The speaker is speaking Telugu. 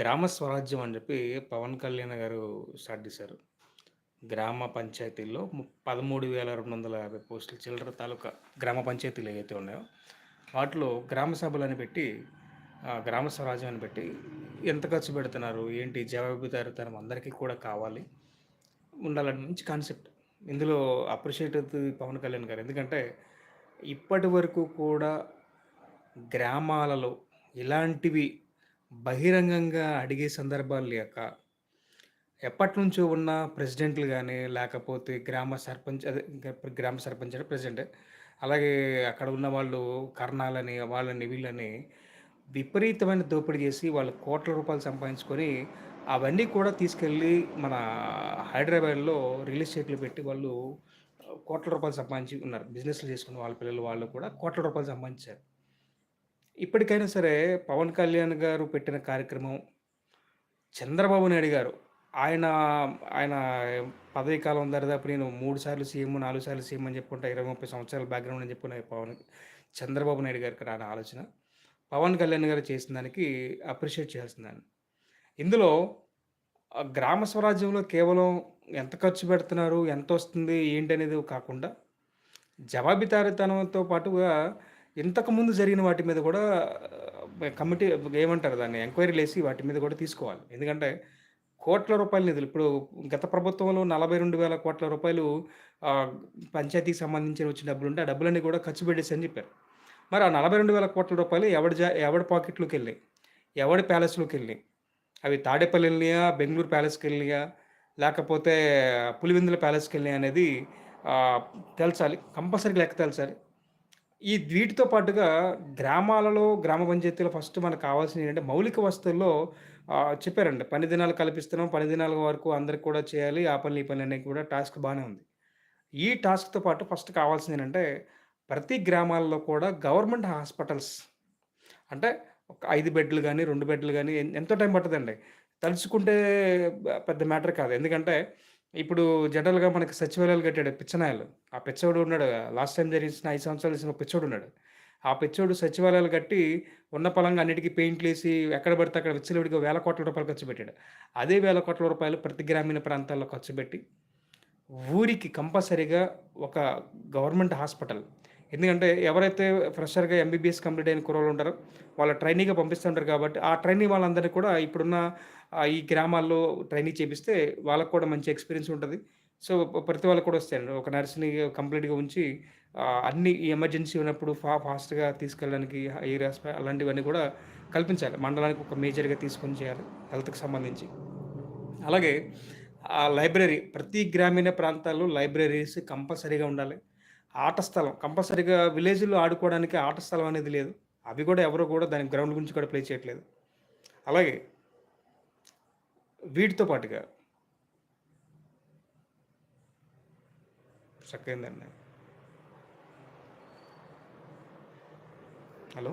గ్రామ స్వరాజ్యం అని చెప్పి పవన్ కళ్యాణ్ గారు స్టార్ట్ చేశారు. గ్రామ పంచాయతీల్లో ము 13,250 పోస్టులు చిల్లర తాలూకా గ్రామ పంచాయతీలు ఏవైతే ఉన్నాయో, వాటిలో గ్రామ సభలని పెట్టి గ్రామ స్వరాజ్యం అని పెట్టి ఎంత ఖర్చు పెడుతున్నారు? ఏంటి? జవాబుదారితనం అందరికీ కూడా కావాలి. ఉండాలని మంచి కాన్సెప్ట్. ఇందులో అప్రిషియేట్ అవుతుంది పవన్ కళ్యాణ్ గారు. ఎందుకంటే ఇప్పటి వరకు కూడా గ్రామాలలో ఇలాంటివి బహిరంగంగా అడిగే సందర్భాలు లేక ఎప్పటినుంచో ఉన్న ప్రెసిడెంట్లు కానీ లేకపోతే గ్రామ సర్పంచ్ అదే గ్రామ సర్పంచ్ అంటే ప్రెసిడెంట్ అలాగే అక్కడ ఉన్న వాళ్ళు కర్ణాలని, వాళ్ళని, వీళ్ళని విపరీతమైన దోపిడీ చేసి వాళ్ళు కోట్ల రూపాయలు సంపాదించుకొని, అవన్నీ కూడా తీసుకెళ్ళి మన హైదరాబాద్‌లో రియల్ ఎస్టేట్‌లు పెట్టి వాళ్ళు కోట్ల రూపాయలు సంపాదించి ఉన్నారు. బిజినెస్‌లు చేసుకున్న వాళ్ళ పిల్లలు వాళ్ళు కూడా కోట్ల రూపాయలు సంపాదించారు. ఇప్పటికైనా సరే పవన్ కళ్యాణ్ గారు పెట్టిన కార్యక్రమం చంద్రబాబు నాయుడు గారు ఆయన ఆయన పదవీ కాలం దరిదాపు నేను మూడు సార్లు సీఎం, నాలుగు సార్లు సీఎం అని చెప్పుకుంటా 20, 30 సంవత్సరాల బ్యాక్‌గ్రౌండ్ అని చెప్పుకునే పవన్ చంద్రబాబు నాయుడు గారికి రాని ఆలోచన పవన్ కళ్యాణ్ గారు చేసిన దానికి అప్రిషియేట్ చేయాల్సిందాన్ని. ఇందులో గ్రామ స్వరాజ్యంలో కేవలం ఎంత ఖర్చు పెడుతున్నారు? ఎంత వస్తుంది ఏంటి అనేది కాకుండా జవాబితారితనంతో పాటుగా ఇంతకుముందు జరిగిన వాటి మీద కూడా కమిటీ ఏమంటారు దాన్ని? ఎంక్వైరీలేసి వాటి మీద కూడా తీసుకోవాలి. ఎందుకంటే కోట్ల రూపాయల నిధులు ఇప్పుడు గత ప్రభుత్వంలో 42,000 కోట్ల రూపాయలు పంచాయతీకి సంబంధించి వచ్చిన డబ్బులుంటే, ఆ డబ్బులన్నీ కూడా ఖర్చు పెట్టేసి అని చెప్పారు. మరి ఆ 42,000 కోట్ల రూపాయలు ఎవడి జా ఎవడి పాకెట్‌లోకెళ్ళాయి? ఎవడి ప్యాలెస్లోకి వెళ్ళినాయి అవి తాడేపల్లి వెళ్ళినాయా బెంగళూరు ప్యాలెస్కి వెళ్ళినాయా లేకపోతే పులివెందుల ప్యాలెస్‌కెళ్ళినాయా అనేది ఆహ్, తేల్చాలి. కంపల్సరీగా లెక్క తేల్చాలి. ఈ వీటితో పాటుగా గ్రామాలలో, గ్రామ పంచాయతీలో ఫస్ట్ మనకు కావాల్సినవి ఏంటంటే మౌలిక వసతుల్లో చెప్పారండి. పని దినాలు కల్పిస్తున్నాం. పని దినాల వరకు అందరికి కూడా చేయాలి. ఆ పనులు, ఈ పనులు అనేది కూడా టాస్క్ బాగానే ఉంది. ఈ టాస్క్‌తో పాటు ఫస్ట్ కావాల్సింది ఏంటంటే ప్రతి గ్రామాల్లో కూడా గవర్నమెంట్ హాస్పిటల్స్ అంటే ఒక ఐదు బెడ్‌లు కానీ రెండు బెడ్‌లు కానీ ఎంతో టైం పట్టదండి. తలుచుకుంటే పెద్ద మ్యాటర్ కాదు. ఎందుకంటే ఇప్పుడు జనరల్‌గా మనకి సచివాలయాలు కట్టాడు పిచ్చనాయలు ఆ పిచ్చోడు ఉన్నాడు. లాస్ట్ టైం జరిగిన ఐదు సంవత్సరాలు చేసిన పిచ్చోడు ఉన్నాడు. ఆ పిచ్చోడు సచివాలయాలు కట్టి ఉన్న పొలంగా అన్నిటికీ పెయింట్లు వేసి ఎక్కడ పడితే అక్కడ విచ్చలవిడిగా వేల కోట్ల రూపాయలు ఖర్చు పెట్టాడు. అదే వేల కోట్ల రూపాయలు ప్రతి గ్రామీణ ప్రాంతాల్లో ఖర్చు పెట్టి ఊరికి కంపల్సరీగా ఒక గవర్నమెంట్ హాస్పిటల్ ఎందుకంటే ఎవరైతే ఫ్రెషర్‌గా ఎంబీబీఎస్ కంప్లీట్ అయిన కుర్రోళ్ళు ఉంటారో వాళ్ళ ట్రైనీగా పంపిస్తుంటారు కాబట్టి, ఆ ట్రైనీ వాళ్ళందరిని కూడా ఇప్పుడున్న ఈ గ్రామాల్లో ట్రైనింగ్ చేపిస్తే వాళ్ళకు కూడా మంచి ఎక్స్‌పీరియన్స్ ఉంటుంది సో, ప్రతి వాళ్ళకి కూడా వస్తాయండి. ఒక నర్స్‌ని కంప్లీట్‌గా ఉంచి అన్ని ఎమర్జెన్సీ ఉన్నప్పుడు ఫా ఫాస్ట్‌గా తీసుకెళ్ళడానికి ఏరియాస్ అలాంటివన్నీ కూడా కల్పించాలి. మండలానికి ఒక మేజర్‌గా తీసుకొని చేయాలి హెల్త్‌కి సంబంధించి. అలాగే ఆ లైబ్రరీ ప్రతి గ్రామీణ ప్రాంతాల్లో లైబ్రరీస్ కంపల్సరీగా ఉండాలి. ఆట స్థలం కంపల్సరీగా విలేజ్‌లో ఆడుకోవడానికి ఆట స్థలం అనేది లేదు. అవి కూడా ఎవరు కూడా దాని గ్రౌండ్ గురించి కూడా ప్లే చేయట్లేదు. అలాగే వీటితో పాటుగా చక్కైందండి హలో!